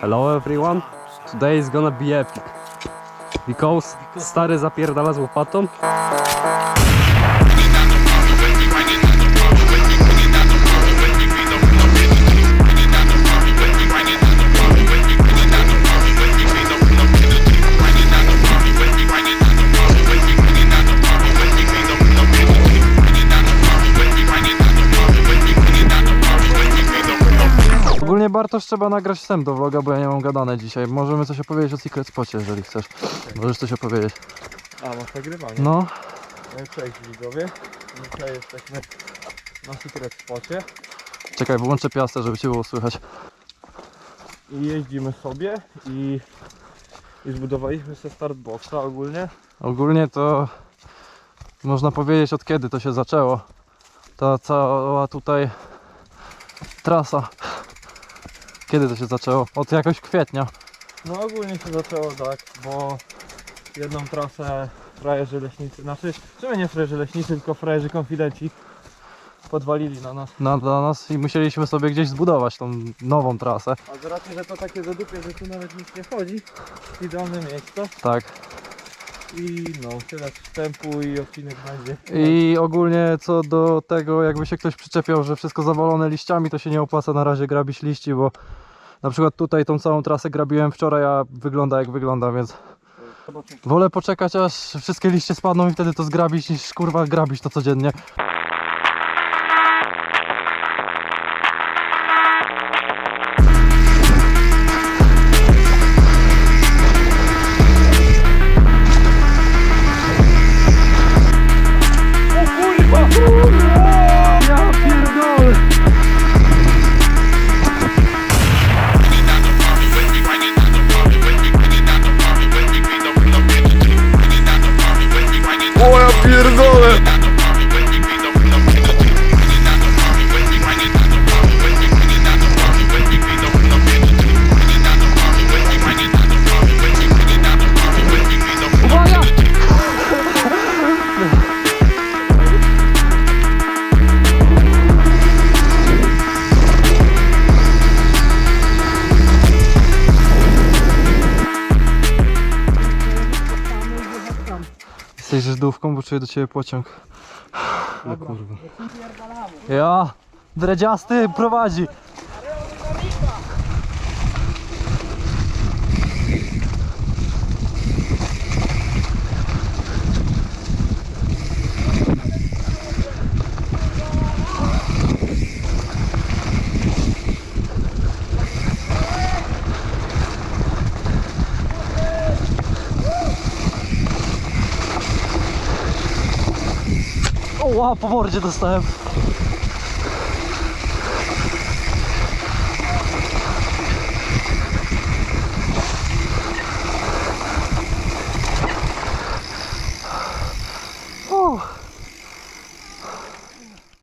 Hello everyone. Today is gonna be epic. Because stary zapierdala z łopatą. Ogólnie Bartosz trzeba nagrać wstęp do vloga, bo ja nie mam gadane dzisiaj. Możemy coś opowiedzieć o Secret Spocie, jeżeli chcesz. Możesz coś opowiedzieć. A, masz nagrywanie. No, No cześć widzowie. Dzisiaj jesteśmy na Secret Spocie czekaj, wyłączę piastę, żeby cię było słychać. i jeździmy sobie i, i zbudowaliśmy sobie startboxa ogólnie. Ogólnie to można powiedzieć od kiedy to się zaczęło. Ta cała tutaj trasa. Kiedy to się zaczęło? Od jakoś kwietnia. No ogólnie się zaczęło tak, bo jedną trasę frajerzy leśnicy, znaczy w sumie nie frajerzy leśnicy, tylko frajerzy konfidenci podwalili na nas. Na, dla nas i musieliśmy sobie gdzieś zbudować tą nową trasę. A z racji, że to takie zadupie, że tu nawet nic nie chodzi, idealne miejsce Tak. I no tyle wstępu i odcinek będzie. I ogólnie co do tego, jakby się ktoś przyczepiał, że wszystko zawalone liściami, to się nie opłaca na razie grabić liści, bo na przykład tutaj tą całą trasę grabiłem wczoraj, a wygląda jak wygląda, więc wolę poczekać aż wszystkie liście spadną i wtedy to zgrabić niż kurwa grabić to codziennie. Jesteś Żydówką, bo czuję do ciebie pociąg. No kurwa. Ja, dredziasty prowadzi. Oła, po mordzie dostałem.